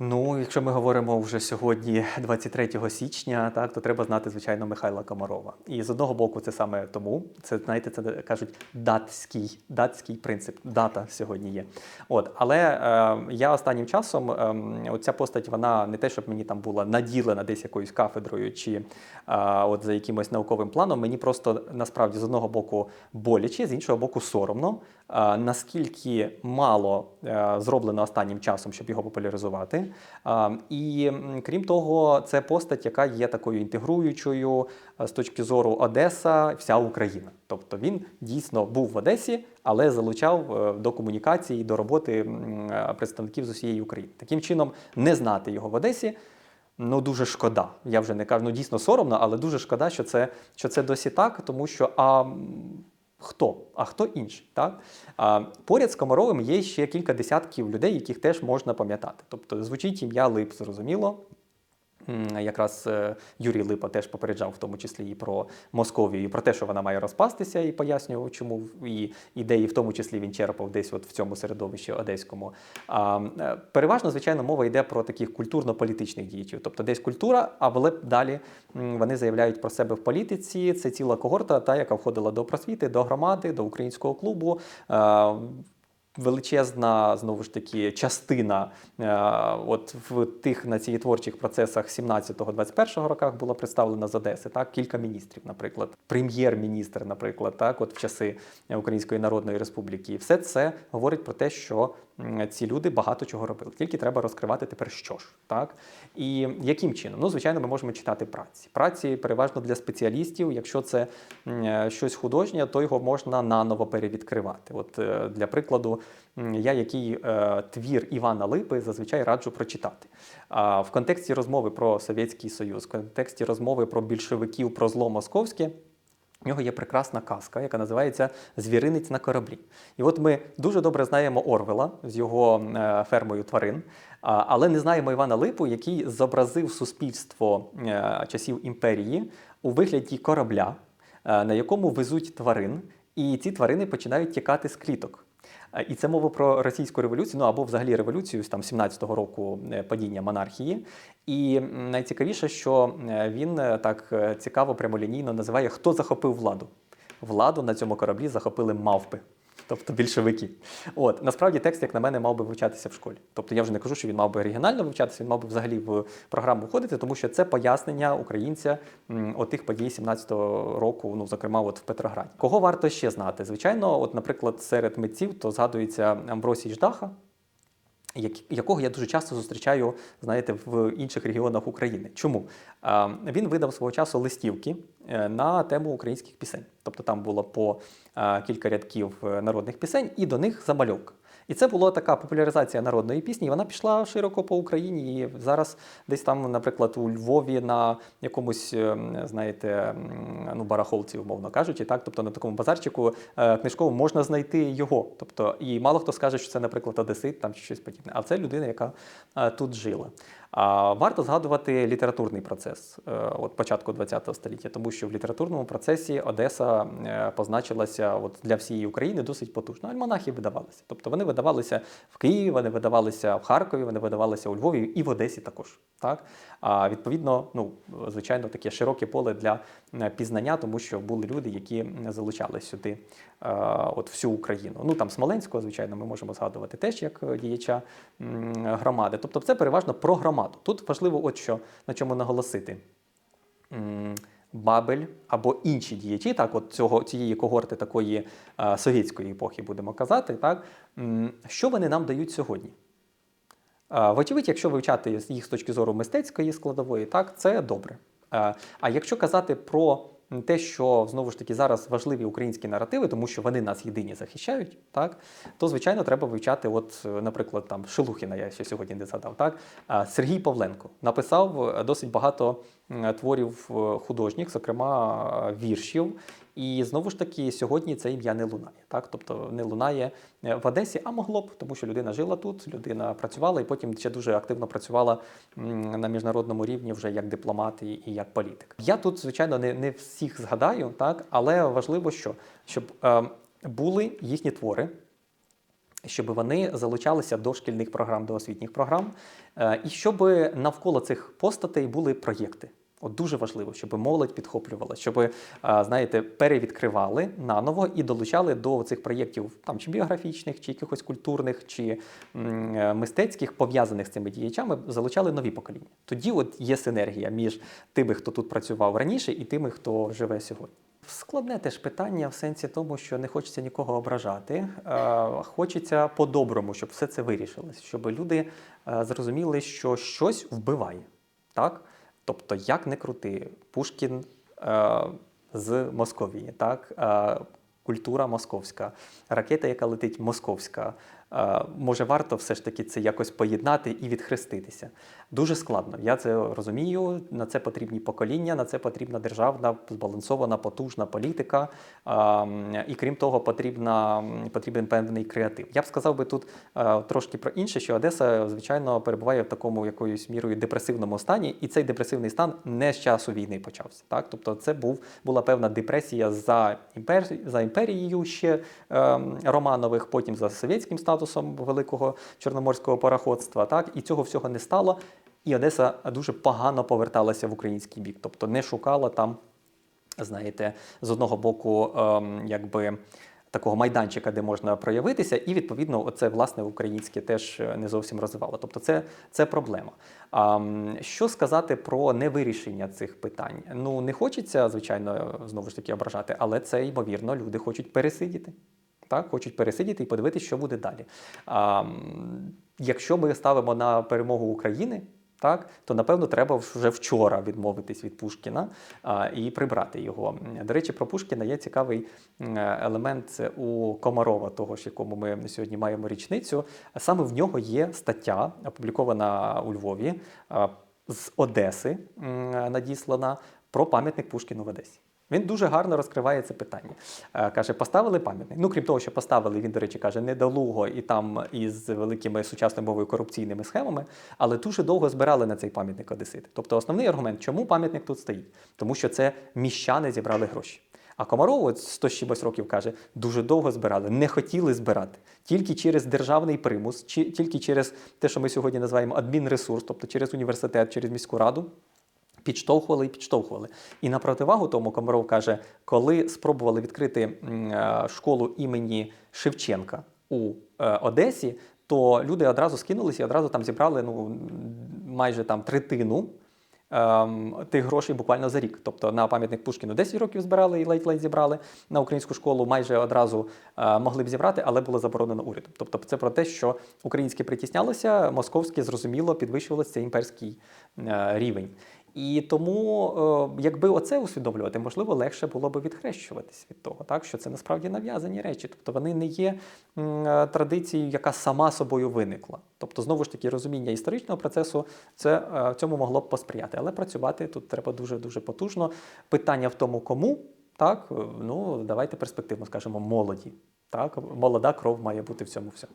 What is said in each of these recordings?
Ну, якщо ми говоримо вже сьогодні, 23 січня, так то треба знати, звичайно, Михайла Комарова. І з одного боку, це саме тому, це знаєте, це кажуть датський, датський принцип. Дата сьогодні є. От, але е, я останнім часом, е, оця постать, вона не те, щоб мені там була наділена десь якоюсь кафедрою чи е, от за якимось науковим планом. Мені просто насправді з одного боку боляче, з іншого боку, соромно. е, Наскільки мало е, зроблено останнім часом, щоб його популяризувати. І крім того, це постать, яка є такою інтегруючою е, з точки зору Одеса, вся Україна. Тобто він дійсно був в Одесі, але залучав е, до комунікації, до роботи е, представників з усієї України. Таким чином, не знати його в Одесі. Ну, дуже шкода. Я вже не кажу, ну дійсно соромно, але дуже шкода, що це, що це досі так, тому що а хто? А хто інший? Так? А, поряд з Комаровим є ще кілька десятків людей, яких теж можна пам'ятати. Тобто звучить ім'я Лип, зрозуміло. Якраз е, Юрій Липа теж попереджав, в тому числі і про Московію, і про те, що вона має розпастися, і пояснював, чому і ідеї, в тому числі він черпав десь от в цьому середовищі одеському. А, е, переважно, звичайно, мова йде про таких культурно-політичних діячів. Тобто десь культура, але далі вони заявляють про себе в політиці. Це ціла когорта, та яка входила до просвіти, до громади, до українського клубу. Величезна знову ж таки частина е, от в тих на цій творчих процесах 17-21 роках була представлена з Одеси. Так, кілька міністрів, наприклад, прем'єр-міністр, наприклад, так, от в часи Української Народної Республіки. І все це говорить про те, що ці люди багато чого робили. Тільки треба розкривати тепер, що ж так. І яким чином? Ну, звичайно, ми можемо читати праці. Праці переважно для спеціалістів. Якщо це е, щось художнє, то його можна наново перевідкривати. От е, для прикладу, я який е, твір Івана Липи зазвичай раджу прочитати. А в контексті розмови про Совєтський Союз, в контексті розмови про більшовиків, про зло московське. У нього є прекрасна казка, яка називається Звіринець на кораблі. І от ми дуже добре знаємо Орвела з його е, фермою тварин, але не знаємо Івана Липу, який зобразив суспільство е, часів імперії у вигляді корабля, е, на якому везуть тварин, і ці тварини починають тікати з кліток. Е, І це мова про російську революцію, ну або взагалі революцію з там 17-го року е, падіння монархії. І найцікавіше, що е, він так цікаво прямолінійно називає, хто захопив владу. Владу на цьому кораблі захопили мавпи. Тобто більшовики. От насправді текст, як на мене, мав би вивчатися в школі. Тобто я вже не кажу, що він мав би оригінально вивчатися, він мав би взагалі в програму входити, тому що це пояснення українця отих подій 17-го року, ну зокрема, от в Петрограді. Кого варто ще знати? Звичайно, от, наприклад, серед митців то згадується Амбросій Ждаха, якого я дуже часто зустрічаю, знаєте, в інших регіонах України. Чому? Він видав свого часу листівки е, на тему українських пісень. Тобто там було по кілька рядків е, народних пісень, і до них замальовка. І це була така популяризація народної пісні. Вона пішла широко по Україні. І зараз десь там, наприклад, у Львові на якомусь, е, знаєте, ну барахолці, умовно кажучи, так, тобто на такому базарчику е, книжковому можна знайти його. Тобто, і мало хто скаже, що це, наприклад, одесит там чи щось подібне. А це людина, яка е, тут жила. А варто згадувати літературний процес е, от початку ХХ століття, тому що в літературному процесі Одеса е, позначилася от для всієї України досить потужно. Альманахи видавалися. Тобто вони видавалися в Києві, вони видавалися в Харкові, вони видавалися у Львові і в Одесі також. Так? А відповідно, ну звичайно, таке широке поле для е, пізнання, тому що були люди, які залучали сюди от всю Україну. Ну там Смоленського, звичайно, ми можемо згадувати теж як е, діяча громади. Тобто, це переважно про громаду. Тут важливо, от що на чому наголосити. Бабель або інші діячі, так, от цього цієї когорти такої е, совєтської епохи, будемо казати, так, що вони нам дають сьогодні? Е, Вочевидь, якщо вивчати їх з точки зору мистецької складової, так, це добре. Е, А якщо казати про те, що знову ж таки зараз важливі українські наративи, тому що вони нас єдині захищають, так, то звичайно треба вивчати, от, наприклад, там Шелухіна, я ще сьогодні не згадав, так, Сергій Павленко написав е, досить багато творів е, художніх, зокрема е, віршів. І знову ж таки, сьогодні це ім'я не лунає. Так? Тобто не лунає е, в Одесі, а могло б, тому що людина жила тут, людина працювала і потім ще дуже активно працювала на міжнародному рівні вже як дипломат і, як політик. Я тут, звичайно, не, не всіх згадаю, так? але важливо, що щоб е, були їхні твори. щоб вони залучалися до шкільних програм, до освітніх програм, е, і щоб навколо цих постатей були проєкти. От дуже важливо, щоб молодь підхоплювала, щоб е, знаєте, перевідкривали наново і долучали до цих проєктів там чи біографічних, чи якихось культурних, чи е, мистецьких, пов'язаних з цими діячами, залучали нові покоління. Тоді от є синергія між тими, хто тут працював раніше, і тими, хто живе сьогодні. Складне теж питання в сенсі тому, що не хочеться нікого ображати. е, Хочеться по-доброму, щоб все це вирішилось, щоб люди зрозуміли, що щось вбиває. Так? Тобто, як не крути, Пушкін е, з Московії, так? Е, культура московська, ракета, яка летить московська. Е, може, варто все ж таки це якось поєднати і відхреститися. Дуже складно. Я це розумію. На це потрібні покоління, на це потрібна державна збалансована, потужна політика. Е, і крім того, потрібна, потрібен певний креатив. Я б сказав би тут е, трошки про інше, що Одеса, звичайно, перебуває в такому якоюсь мірою депресивному стані, і цей депресивний стан не з часу війни почався. Так? Тобто, це був, була певна депресія за, імпер, за імперією ще е, Романових, потім за совєтським статусом великого чорноморського пароходства. Так? І цього всього не стало. І Одеса дуже погано поверталася в український бік, тобто не шукала там, знаєте, з одного боку, ем, якби. Такого майданчика, де можна проявитися, і відповідно, оце власне українське теж е, не зовсім розвивало. Тобто, це, це проблема. А що сказати про невирішення цих питань? Ну не хочеться, звичайно, знову ж таки ображати, але це ймовірно, люди хочуть пересидіти. Так, хочуть пересидіти і подивитися, що буде далі. А, якщо ми ставимо на перемогу України, так, то напевно треба вже вчора відмовитись від Пушкіна а, і прибрати його. До речі, про Пушкіна є цікавий елемент у Комарова, того ж, якому ми сьогодні маємо річницю. Саме в нього є стаття, опублікована у Львові а, з Одеси, надіслана про пам'ятник Пушкіну в Одесі. Він дуже гарно розкриває це питання. Е, Каже, поставили пам'ятник. Ну, крім того, що поставили, він, до речі, каже, недолуго і там із великими сучасною мовою корупційними схемами, але дуже довго збирали на цей пам'ятник одесити. Тобто основний аргумент, чому пам'ятник тут стоїть? Тому що це міщани зібрали гроші. А Комаров, от 100 з чимось років каже, дуже довго збирали, не хотіли збирати. Тільки через державний примус, чи- тільки через те, що ми сьогодні називаємо адмінресурс, тобто через університет, через міську раду, підштовхували і підштовхували. І на противагу тому Комаров каже, коли спробували відкрити е, школу імені Шевченка у е, Одесі, то люди одразу скинулися і одразу там зібрали ну, майже там третину. ем, Тих грошей буквально за рік. Тобто на пам'ятник Пушкіну 10 років збирали і ледь-ледь зібрали. На українську школу майже одразу е, могли б зібрати, але було заборонено урядом. Тобто це про те, що українське притіснялося, московське зрозуміло підвищувалося імперський рівень. І тому, е, якби оце усвідомлювати, можливо, легше було би відхрещуватись від того, так що це насправді нав'язані речі. Тобто вони не є е, традицією, яка сама собою виникла. Тобто, знову ж таки, розуміння історичного процесу це е, цьому могло б посприяти. Але працювати тут треба дуже дуже потужно. Питання в тому, кому так ну давайте перспективно скажемо молоді. Так, молода кров має бути в цьому всьому.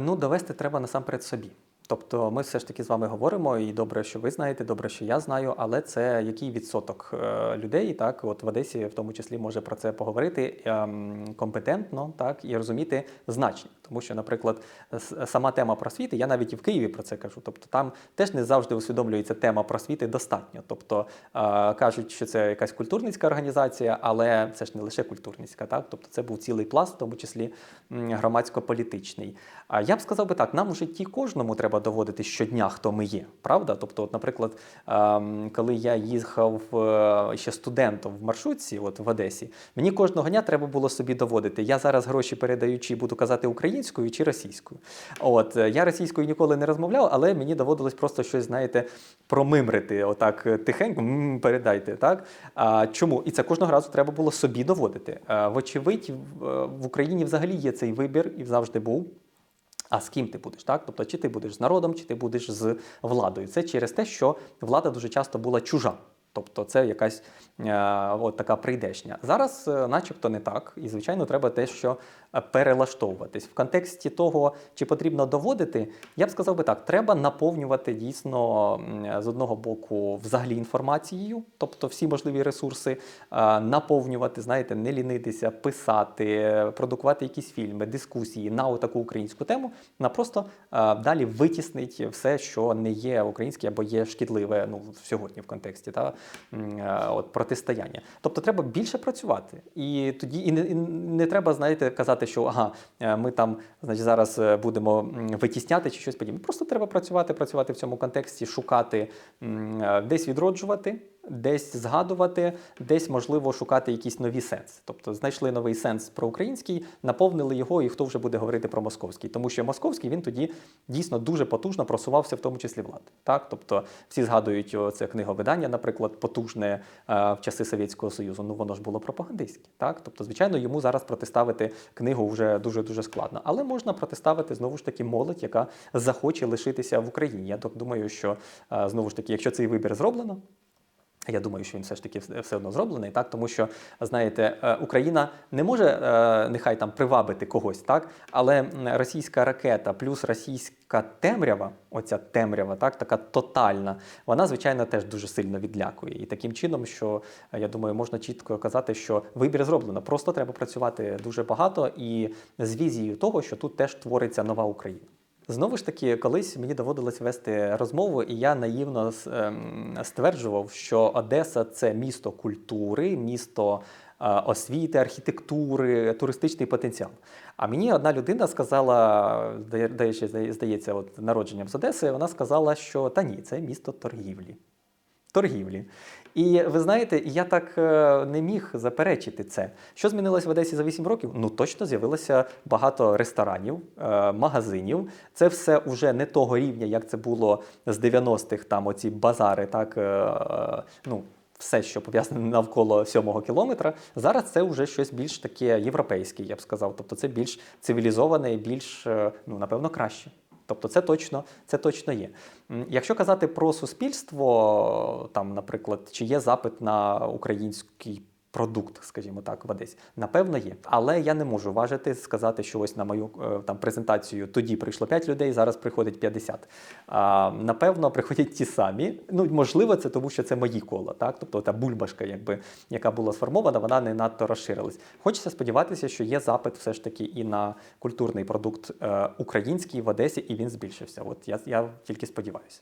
Ну, довести треба насамперед собі. Тобто ми все ж таки з вами говоримо, і добре, що ви знаєте, добре, що я знаю, але це який відсоток е, людей, так, от в Одесі в тому числі може про це поговорити ем, компетентно, так, і розуміти значення. Тому що, наприклад, сама тема просвіти, я навіть і в Києві про це кажу. Тобто там теж не завжди усвідомлюється тема просвіти достатньо. Тобто кажуть, що це якась культурницька організація, але це ж не лише культурницька, так? Тобто це був цілий пласт, в тому числі громадсько-політичний. А я б сказав би так: нам у житті кожному треба доводити щодня, хто ми є. Правда? Тобто, от, наприклад, коли я їхав е, ще студентом в маршрутці, от в Одесі, мені кожного дня треба було собі доводити. Я зараз гроші передаючи, буду казати українською чи російською. От е, я російською ніколи не розмовляв, але мені доводилось просто щось, знаєте, промимрити, отак е, тихенько «М, передайте. Так? А, чому? І це кожного разу треба було собі доводити. А, вочевидь, в, е, в Україні взагалі є цей вибір і завжди був. А з ким ти будеш, так? Тобто, чи ти будеш з народом, чи ти будеш з владою. Це через те, що влада дуже часто була чужа. Тобто це якась е, от така прийдешня. Зараз, е, начебто, не так. І, звичайно, треба те, що е, перелаштовуватись. В контексті того, чи потрібно доводити, я б сказав би так: треба наповнювати дійсно з одного боку взагалі інформацією, тобто всі можливі ресурси, е, наповнювати, знаєте, не лінитися, писати, е, продукувати якісь фільми, дискусії на таку українську тему, на просто е, далі витіснить все, що не є українське або є шкідливе ну, сьогодні в контексті та, е, от, протистояння. Тобто треба більше працювати. І тоді і не, і не треба, знаєте, казати, що ага, е, ми там значить, зараз е, будемо витісняти чи щось подібне. Просто треба працювати, працювати в цьому контексті, шукати, е, десь відроджувати. Десь згадувати, десь можливо шукати якісь нові сенси. Тобто знайшли новий сенс про український, наповнили його, і хто вже буде говорити про московський. Тому що московський він тоді дійсно дуже потужно просувався, в тому числі влади. Так, тобто всі згадують це книговидання, наприклад, потужне е, в часи Совєтського Союзу. Ну воно ж було пропагандистське. Так, тобто, звичайно, йому зараз протиставити книгу вже дуже дуже складно. Але можна протиставити знову ж таки молодь, яка захоче лишитися в Україні. Я так думаю, що е, знову ж таки, якщо цей вибір зроблено. Я думаю, що він все ж таки все одно зроблений, так тому що знаєте, е, Україна не може е, нехай там привабити когось, так але російська ракета плюс російська темрява, оця темрява, так така тотальна, вона звичайно теж дуже сильно відлякує. І таким чином, що е, я думаю, можна чітко казати, що вибір зроблено. Просто треба працювати дуже багато і з візією того, що тут теж твориться нова Україна. Знову ж таки, колись мені доводилось вести розмову, і я наївно ем, стверджував, що Одеса це місто культури, місто е, освіти, архітектури, туристичний потенціал. А мені одна людина сказала, здається, здається, от народженням з Одеси, вона сказала, що та ні, це місто торгівлі. Торгівлі. І ви знаєте, я так е, не міг заперечити це. Що змінилось в Одесі за 8 років? Ну точно з'явилося багато ресторанів, е, магазинів. Це все вже не того рівня, як це було з 90-х, там оці базари, так е, ну. Все, що пов'язане навколо сьомого кілометра, зараз це вже щось більш таке європейське, я б сказав. Тобто це більш цивілізоване більш, ну напевно, краще. Тобто це точно, це точно є. Якщо казати про суспільство, там, наприклад, чи є запит на український продукт, скажімо так, в Одесі, напевно, є. Але я не можу важити, сказати, що ось на мою е, там презентацію тоді прийшло 5 людей, зараз приходить 50. А, напевно, приходять ті самі. Ну, можливо, це тому, що це мої кола, так? Тобто та бульбашка, якби, яка була сформована, вона не надто розширилась. Хочеться сподіватися, що є запит все ж таки і на культурний продукт е, український в Одесі, і він збільшився. От я, я тільки сподіваюся.